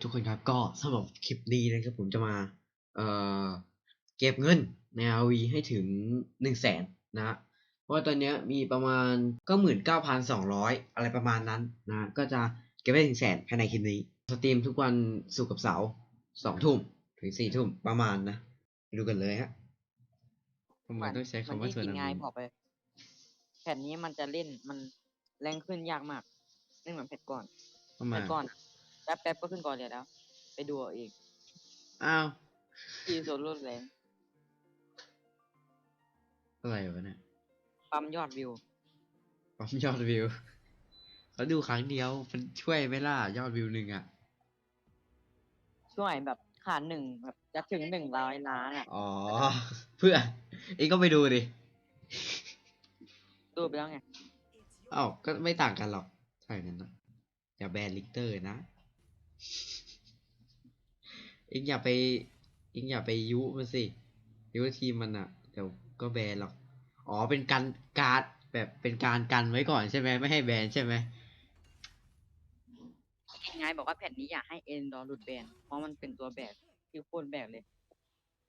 ทุกคนครับก็สำหรับคลิปนี้นะครับผมจะมาเอ่อเก็บเงินใน RV ให้ถึงหนึ่งแสนนะฮะเพราะว่าตอนเนี้ยมีประมาณก็หมื่นเก้าพันสองร้อยอะไรประมาณนั้นนะก็จะเก็บได้ถึงแสนภายในคลิปนี้ สตรีมทุกวันศุกร์กับเสาร์สองทุ่มถึงสี่ทุ่มประมาณนะไปดูกันเลยฮะทำไมต้องใช้คำว่าที่ทัวร์กินานง่ายเมนพอไปแผ่นนี้มันจะเล่นมันแรงขึ้นยากมากไม่เหมือนแผ่นก่อนทำไมแผ่นก่อนอะ แป๊บแป๊บก็ขึ้นก่อนเลยแล้ว ไปดูเอาเองอ้าว ที่โซนรถแรงอะไรวะเนี่ยปั๊มยอดวิว ปั๊มยอดวิวเขาดูครั้งเดียว มันช่วยไหมล่ะยอดวิวหนึ่งอะ ช่วยแบบขาดหนึ่งแบบจะถึงหนึ่งร้อยล้านอะ อ๋อ เพื่อเองก็ไปดูดิ ดูไปแล้วไงเอ้าก็ไม่ต่างกันหรอกใช่นั้นนะอย่าแบนลิกเตอร์นะ เองอย่าไปเองอย่าไปยุมันสิยุทีมมันอะเดี๋ยวก็แบนหรอก อ๋อเป็นการการดแบบเป็นการกันไว้ก่อนใช่ไหมไม่ให้แบนใช่ไหมง่ายบอกว่าแผ่นนี้อยากให้เอ็นดอร์หลุดแบนเพราะมันเป็นตัวแบกที่โคตรแบกเลย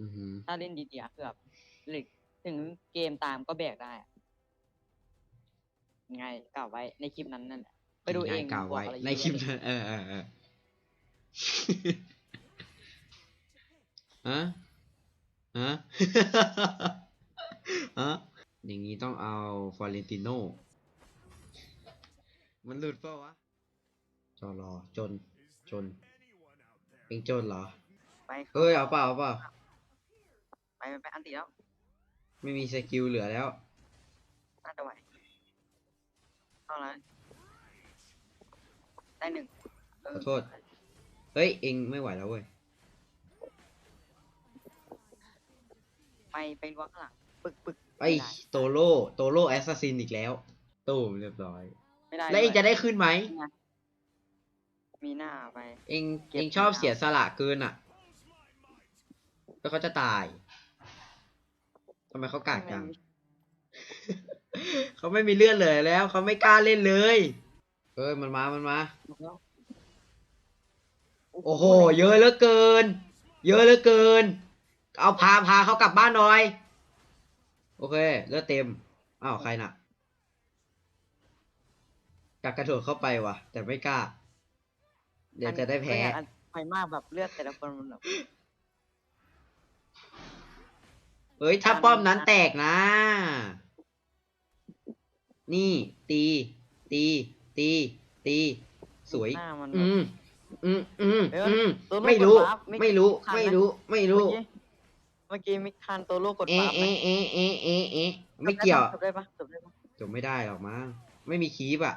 อือหือถ้าเล่นดีๆอะคือแบบเหล็กถึงเกมตามก็แบกได้อะไงกล่าวไว้ในคลิปนั้นนั่นแหละไปดูเองกล่าวไว้บกอะไรในเยอะคลิปเลยนั้นเออเออเออ ฮะฮะฮะอย่างนี้ต้องเอาฟอเรนติโนมันหลุดเปล่าวะจอรอจน จนเองจนเหรอ ไปเอ้ยเอาเปล่าเอาเปล่าไปไปไปอันตีแล้ว ไม่มีสกิลเหลือแล้วน่าจะไหวเอาละได้หนึ่งเขอโทษ เฮ้ย เองไม่ไหวแล้วเว้ย ไปไปล้วงข้างหลังปึกปึกไอ้ม่ด้โตโร่โตโร่แอสซัสซินอีกแล้วตูมเรียบร้อย ไม่ได้แล้วเองด้วยจะได้ขึ้นไหม มีหน้าไป เองเก็บ เองชอบไม่เอาเสียสละเกินอะ แล้วเขาจะตายทำไมเขากากจัง เขาไม่มีเลือดเลยแล้ว เขาไม่กล้าเล่นเลย เอ้ยมันมา มันมา โอ้โห เยอะเหลือเกิน เยอะเหลือเกิน เอาพาพาเขากลับบ้านหน่อย โอเคเลือดเต็มอ้าวใครน่ะกากระโดดเข้าไปว่ะ แต่ไม่กล้า เดี๋ยวจะได้แพ้ก็อยากอันไปมากแบบเลือดแต่ละคนมันแบบเฮ้ยถ้าการป้อมนั้นนะแตกนะ นี่ ตี ตี ตี ตี สวยหน้ามันแบบอืม อืมอืมเอออืมตัวลูกไม่รู้กดวาร์ปไม่ไม่รู้ทันนะไม่รู้ ไม่รู้เมื่อกี้เมื่อกี้มิกทันตัวลูกกดเอ๊ะปั๊บเอ๊ะเอ๊ะเอ๊ะเอ๊ะเอ๊ะไม่เกี่ยว จบได้ปะจบได้ปะจบไม่ได้หรอกมั้ง ไม่มีคีบอะ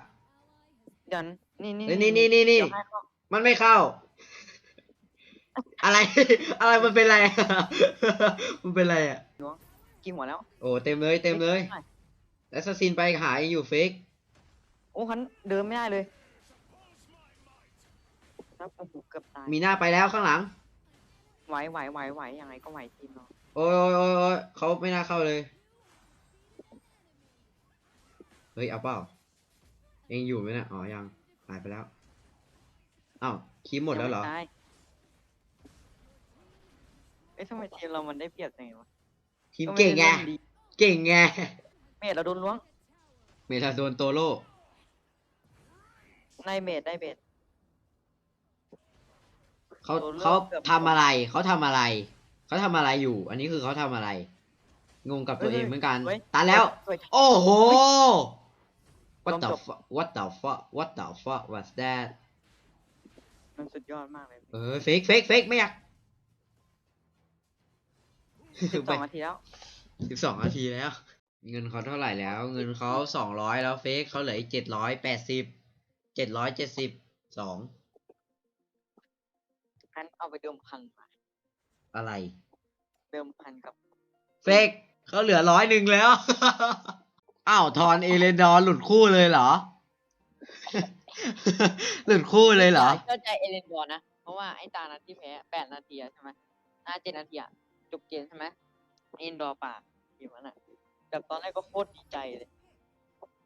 เดี๋ยวนี่นี่เฮ้ยนี่นี่นี่นี่เดี๋ยวให้เข้ามันไม่เข้า อะไร อะไรมันเป็นไรมันเป็นไรอะ กี่หัวแล้ว โอ้เต็มเลยเต็มเลยหน่อแอสซัสซินไปหาเองอยู่เฟกโอ้คันเดินไม่ได้เลย ครับโอ้โหเกือบตาย มีหน้าไปแล้วข้างหลัง ไหวไหวไหวไหวยังไงก็ไหวทีมเราโอ้ยโอ้ยโอ้ยโอ้ยเขาไม่น่าเข้าเลย เฮ้ย เอาเปล่า เองอยู่ไหมเนะอ๋อ ยัง หายไปแล้ว อ้าวคีบหมดแล้วเหรอ ยังไตายเอ้ยทำไมทีมเรามันได้เปรียบจังไงวะทีมเก่งไง ม่ด้ล่นดีเก่งไง เมดเราโดนล้วง เมทาโดนโตโร่ในเมดได้เมด เขาโตโร่เขาเกือบทำอะไร เขาทำอะไร เขาทำอะไรอยู่ อันนี้คือเขาทำอะไร งงกับตัวเฮ้ยเองเหมือนกัน เฮ้ยตายแล้วสวยโอ้โห what ต้อง the จบ fuck what the fuck what the fuck what's that มันสุดยอดมากเลยเออเฟกเฟกเฟกไม่อยากสิบสองนาทีแล้ว สิบสองนาทีแล้ว เงินเขาเท่าไหร่แล้ว เงินเขาสองร้อยแล้วเฟกเขาเหลืออีกเจ็ดร้อยแปดสิบ เจ็ดร้อยเจ็ดสิบสอง งั้นเอาไปเดิมพันมาอะไร เดิมพันกับเฟกเขาเหลือร้อยหนึ่งแล้ว อ้าวทอนเอเลนดอร์หลุดคู่เลยเหรอ หลุดคู่เลยเหรอก็ใจเอเลนดอร์นะ เพราะว่าไอ้ตานัดที่แพ้แปดนาทีอะใช่ไหมห้าเจ็ดนาทีอะจบเกมใช่ไหมเอเลนดอร์ป่าทีมนั้นอะแบบตอนแรกก็โคตรดีใจเลย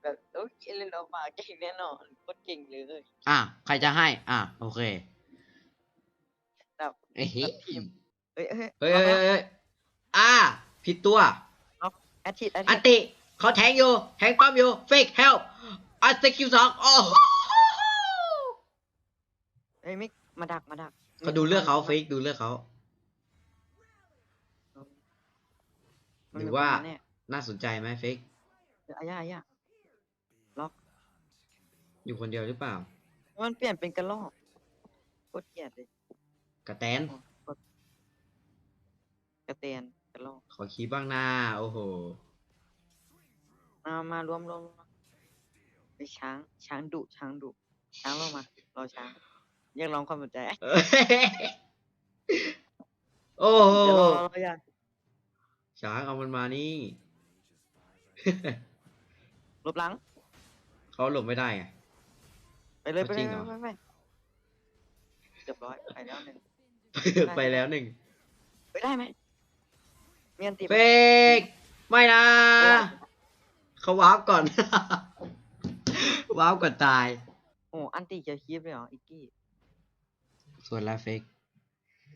แบบเอ้ยเอเลนดอร์ป่าเก่งแน่นอนโคตรเก่งเลย อะใครจะให้ อะโอเค ไอ้เฮ้ยทีมเอ้ยเอ้ยเฮ้ยเฮ้ยเฮ้ยอ่าผิดตัวแอดทิแอดอัทินติ เขาแทงอยู่แทงป้อมอยู่เฟกเฮลอันสกิลสองโอ้โหเอ้ยมิกมาดักมาดักเขาดูเลือกเขาเฟกดูเลือกเขามันหรือมีว่าคนมแน่น่าสนใจไหมเฟกเดี๋ยวอายาอายาล็อกอยู่คนเดียวหรือเปล่า มันเปลี่ยนเป็นกระลอกโคตรเกลียดเลย กระแตน กระเตนกระลอกขอคีบบ้างหน้าโอ้โห มามารวมรวมรวมไปช้างช้างดุช้างดุช้างลงมารอช้างเรียกร้องความสนใจเอ้ยโอ้โห เดี๋ยวรอรออย่าช้างเอามันมานี่ ลบหลัง เขาหลบไม่ได้ไง ไปเลยไปจเลริยงเหรอไปไปเรียบร้อยไปแล้วหนึ่ง ไปแล้วหนึ่งไปได้ไหมมีอันติไหมเฟกไม่นะไม่ได้เขาวาร์ปก่อนวาร์ปก่อนตาย โอ้อันติจะคีบเลยเหรออิกกี้ส่วนลาเฟก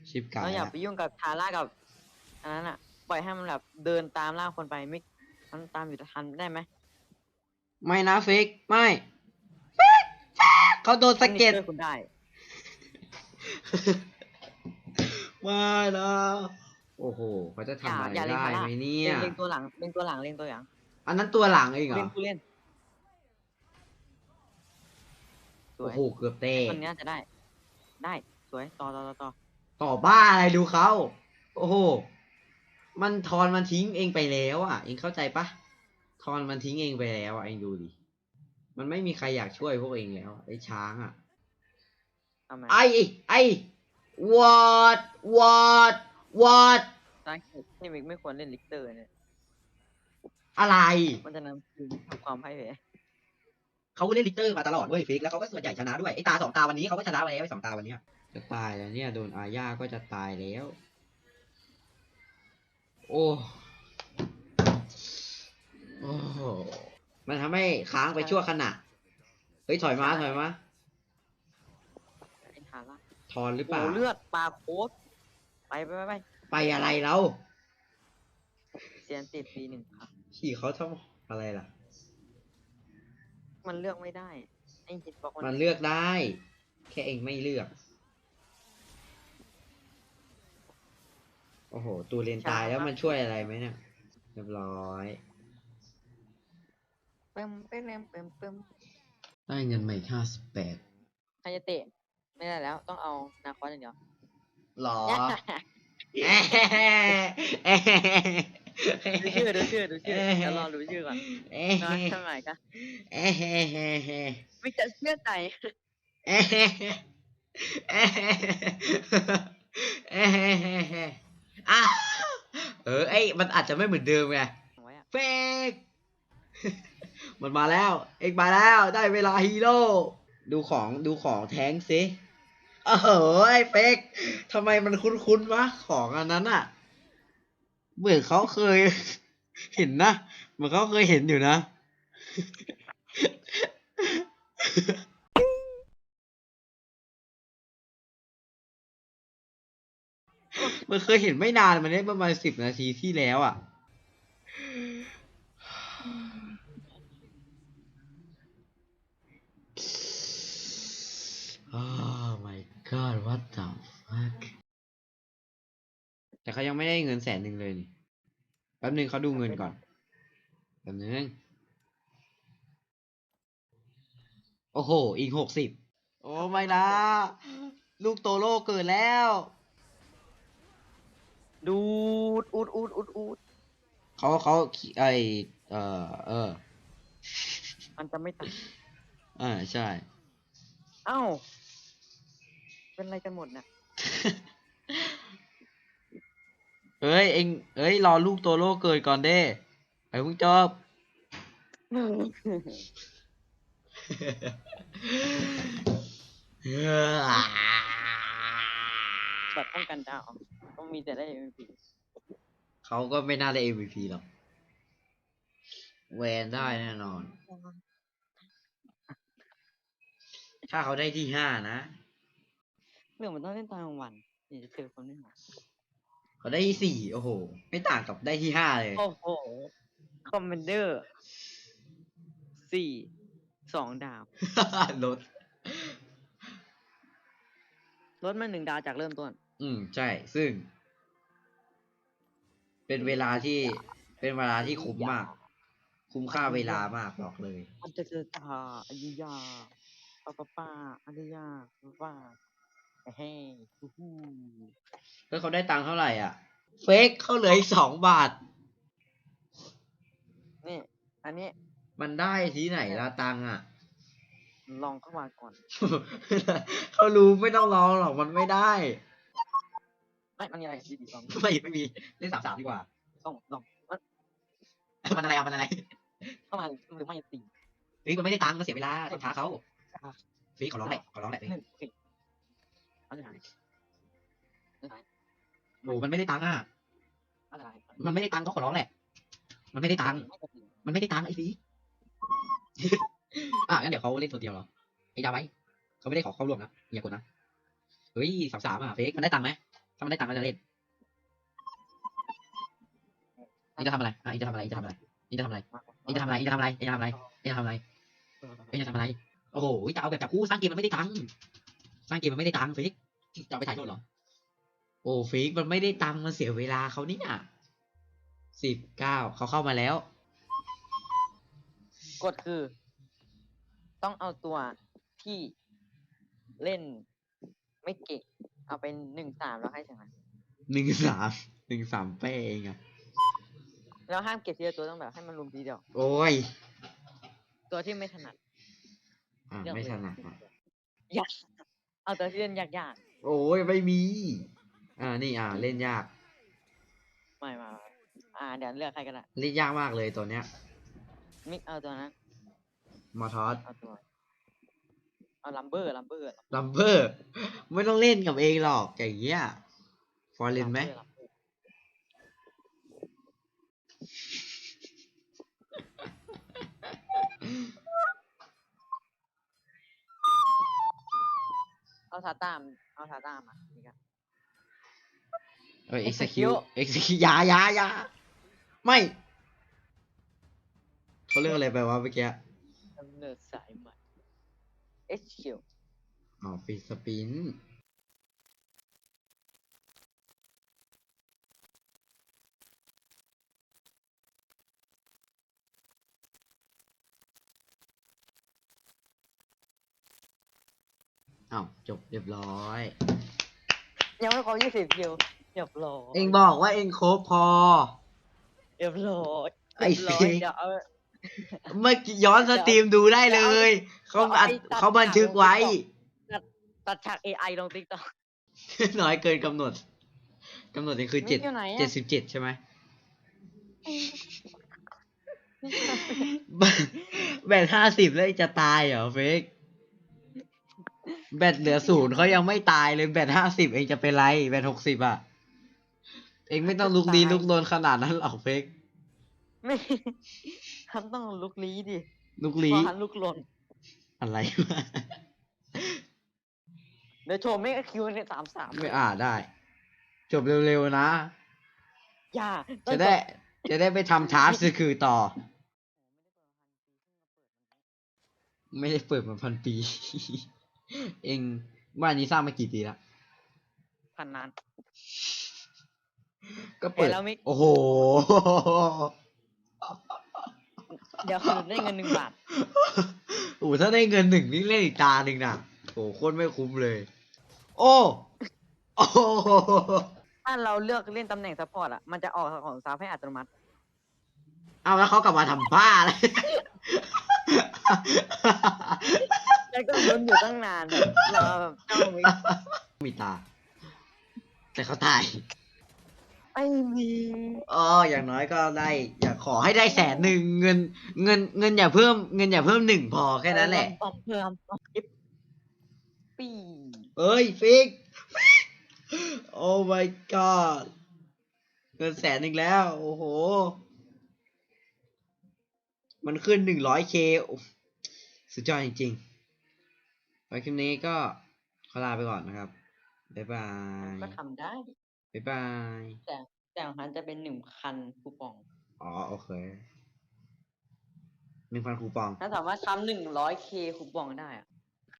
ชิปกาเราอย่าละไปยุ่งกับทาร่ากับอันนั้นอะ ปล่อยให้มันแบบเดินตามล่าคนไปไม่มันตามอยู่ทันได้ไหมไม่นะเฟกไม่เฟกเฟกเขาโดนสะเก็ดช่วยคุณได้ ไม่นะโอ้โหเขาจะทำอะไรอย่าเล่นได้ทาร่าไหมเนี่ย เล็งตัวหลังเล็งตัวหลังเล็งตัวหลังอันนั้นตัวหลังเองเหรเล่อนผู้เล่นสวโอ้ยโหเกือบเตะคนนี้น่าจะได้ ได้สวยต่อต่อต่อต่อต่อบ้าอะไรดูเขาโอ้โห มันทอนมันทิ้งเองไปแล้วอะ เองเข้าใจปะทอนมันทิ้งเองไปแล้วอะเองดูดิมันไม่มีใครอยากช่วยพวกเองแล้วอะไอ้ช้างอะ ทำไมไอ้ไอ้ what what what สาเหตุที่มิกไม่ควรเล่นลิกเตอร์เนี่ย อะไร มันจะนำคืนสู่ความพ่ายแพ้เขาก็เล่นลิกเตอร์มาตลอดเว้ยฟิกแล้วเขาก็ส่วนใหญ่ชนะด้วยไอ้ตาสองตาวันนี้เขาก็ชนะไปแล้วไอ้สองตาวันเนี้ยจะตายแล้วเนี่ยโดนอาญาก็จะตายแล้ว โอ้โอ้โหมันทำให้ค้างไปชั่วขณะเฮ้ยถอยมาถอยมาไอ้ทาร่า ทอนหรือเปโอ้ล่าเลือดปลาโคตรไปไปไปไปไปอะไรแล้วเซียนติดปีหนึ่งครับ ขี่เขาทำอะไรล่ะ มันเลือกไม่ได้ไอ้ฮิตบอกมันเลือกได้ แค่เองไม่เลือก โอ้โห ตูเรียนตายแล้วมันช่วยอะไรไหมเนี่ยเรียบร้อย เปิมเปิมเปิมเปิมได้เงินมาอีกห้าสิบแปดใครจะเตะ ไม่ได้แล้วต้องเอานาคอสอย่างเดียว หรอดูชื่อดูชื่อดูชื่อเดี๋ยวรอดูชื่อก่อนนะทำไมกันไม่จะเชื่อใจอะเออไอ้มันอาจจะไม่เหมือนเดิมไงไว้อะเฟกมันมาแล้ว เอกมาแล้ว ได้เวลาฮีโร่ ดูของดูของแท้งสิ เออไอ้เฟกทำไมมันคุ้นๆวะของอันนั้นอะเหมือนเขาเคย เห็นนะเหมือนเขาเคยเห็นอยู่นะ มันเคยเห็นไม่นานมันได้ประมาณสิบนาทีที่แล้วอะ Oh my god what the fuck แต่เขายังไม่ได้เงินแสนหนึ่งเลยนี่แป๊บนึงเขาดูเงินก่อนแป๊บนึงโอ้โห อีกหกสิบโอ้ไม่นะ ลูกโตโร่เกิดแล้ว ดูดอูดอูดอูดอูดเขาเขาไอเออเออ มันจะไม่ตัดอ่าใช่ เอ้า เป็นอะไรกันหมดน่ะเฮ้ยเอ็งเอ้ย รอลูกโตโร่เกิดก่อนเด้ไอ้เพิ่งจบแบบป้องกันดาวต้องมีแต่ได้ MVP เขาก็ไม่น่าได้ MVP หรอกแวนได้แน่นอน ถ้าเขาได้ที่ห้านะ เรื่องมันต้องเล่นตอนกลางวันนี่จะเจอคนไม่หาเขาได้ที่สี่โอ้โห ไม่ต่างกับได้ที่ห้าเลย โอ้โห คอมเมนเดอร์ สี่ สองดาว ลด ลดมาหนึ่งดาวจากเริ่มต้น อืม ใช่ ซึ่ง เป็นเวลาที่ เป็นเวลาที่คุ้มมาก คุ้มค่าเวลามากบอกเลย อันจะเจอตาอายุยาป้าป้าป้าอายุยาป้าป้า เฮ้ยฮู้ฮู้แล้วเขาได้ตังค์เท่าไหร่อะ เฟกเขาเหลืออีกสองบาท นี่ อันนี้มันได้ที่ไหนละตังค์อะ ลองเข้ามาก่อน เขารู้ไม่ต้องรอหรอกมันไม่ได้ ไม่มันมีอะไรดีดีลองไม่ไม่มีเล่นสามสามดีกว่าลองลองมันมันอะไรอะมันอะไรเข้ามาหรือไม่ตีฟิกมันไม่ได้ตังค์มันเสียเวลาต้องท้าเขาฟิกขอร้องแหละขอร้องแหละฟิกหนึ่งสี่ อะไรอะไรอะไรโอ้มันไม่ได้ตังค์อะ อะไรมันไม่ได้ตังค์ก็ขอร้องแหละ มันไม่ได้ตังค์ไม่กระติมันไม่ได้ตังค์ไอ้ฟิกอะงั้นเดี๋ยวเขาเล่นตัวเดียวเหรอ ไอ้ดาวไว้เขาไม่ได้ขอเข้าร่วมนะอย่ากดนะ เฮ้ยสามสามอะเฟกมันได้ตังค์ไหมถ้ามันได้ตังค์มันจะเล่นนี่จะทำอะไรอะนี่จะทำอะไรนี่จะทำอะไรนี่จะทำอะไรนี่จะทำอะไรนี่จะทำอะไรนี่จะทำอะไรนี่จะทำอะไรเอ้ยจะทำอะไร โอ้โหจะเอาแบบจับคู่สร้างเกมมันไม่ได้ตังค์ สร้างเกมมันไม่ได้ตังค์ฟิก จะเอาไปถ่ายโทษเหรอ โอ้ฟิกมันไม่ได้ตังค์มันเสียเวลาเขาเนี่ยสิบเก้าเขาเข้ามาแล้ว กฎคือ ต้องเอาตัวที่เล่นไม่เก่งเอาเป็นหนึ่งสามแล้วให้ชนะหนึ่งสามหนึ่งสามเป้เองอะแล้วห้ามเก็บทีละตัวต้องแบบให้มันรวมทีเดียวโอ้ยตัวที่ไม่ถนัดอ่าเลือกไม่เลยถนัดอะยากเอาตัวที่เล่นยาก โอ้ยไม่มี อ่านี่อ่าเล่นยากๆไม่มาอ่าเดี๋ยวเลือกใครก็ได้เล่นยากมากเลยตัวเนี้ยมิกเอาตัวนั้นมอทอสเอาตัวเอาลัมเบอร์ลัมเบอร์ลัมเบอร์ ไม่ต้องเล่นกับเองหรอกอย่างเงี้ยฟอร์เรนไหม เอาซาตามเอาซาตามมานี่กัน เออ Execute execute execute อยาอยาอยาไม่เขาเรียกอะไรไปวะเมื่อกี้ดำเนินสายใหม่ HQ อ๋อฟีสปิน อ้าวจบเรียบร้อย ยังไม่ครบยี่สิบคิวเรียบร้อยเองบอกว่าเองครบพอ เรียบร้อยไอ้เรียบร้อยฟิกเดี๋ยวเอาเมื่อกี้ย้อนสตรีมดูได้เลยเขาอัดเอาไอ้ตัดเขาบันทึกไว้ ตัดฉาก AI ลงติ๊กต็อก น้อยเกินกำหนดกำหนดนี่คือมิกเจ็ดอยู่ไหนอะ เจ็ดสิบเจ็ดใช่ไหม แบตห้าสิบแล้วจะตายเหรอเฟก แบตเหลือศูนย์เขายังไม่ตายเลยแบตห้าสิบเองจะเป็นไรแบตหกสิบอะ เองไม่ต้องลุกดีลุกโดนขนาดนั้นหรอกเฟกไม่ทันต้องลุกลี้ดิลุกพลีอหันลุกหล่นอะไรวะเดี๋ยวโชว์ไม่คิวในสามสามไม่อ่าได้ จบเร็วๆนะ อย่าจะได้ จะได้ไปทำทาร์สคือต่อ ไม่ได้เปิดมาพันปี เองบ้านนี้สร้างมากี่ปีละพันนานก็เปิดเห็นแล้วมิกโอ้โห เดี๋ยวคือได้เงินหนึ่งบาทโอ้โหถ้าได้เงินหนึ่งนี่เล่นอีกตาหนึ่งนะโอ้โหโคตรไม่คุ้มเลย โอ้โอ้โหถ้าเราเลือกเล่นตำแหน่งซัพพอร์ตอะมันจะออกของซับให้อัตโนมัติเอาแล้วเขากลับมาทำบ้าอะไร แล้วก็ลุ้นอยู่ตั้งนานแบบรอแบบจ้องมิกมีตา แต่เขาตายไอ้มีอ๋ออย่างน้อยก็ได้ อยากขอให้ได้แสนหนึ่งเงิน เงินเงินอย่าเพิ่มเงินอย่าเพิ่มหนึ่งพอแค่นั้นแหละปอมเพิ่มปอมอิปปีเอ้ยฟิก โอ้ my god เงินแสนหนึ่งแล้ว โอ้โห มันขึ้นหนึ่งร้อยเคสุดยอดจริงๆ ไว้คลิปนี้ก็ขอลาไปก่อนนะครับ บ๊ายบาย ก็ทำได้ บ๊ายบาย แต่แต่ของฉันจะเป็นหนึ่งพันคูปอง อ๋อ โอเคหนึ่งพันคูปอง ถ้าสามารถทำหนึ่งร้อยเคคูปองได้อะ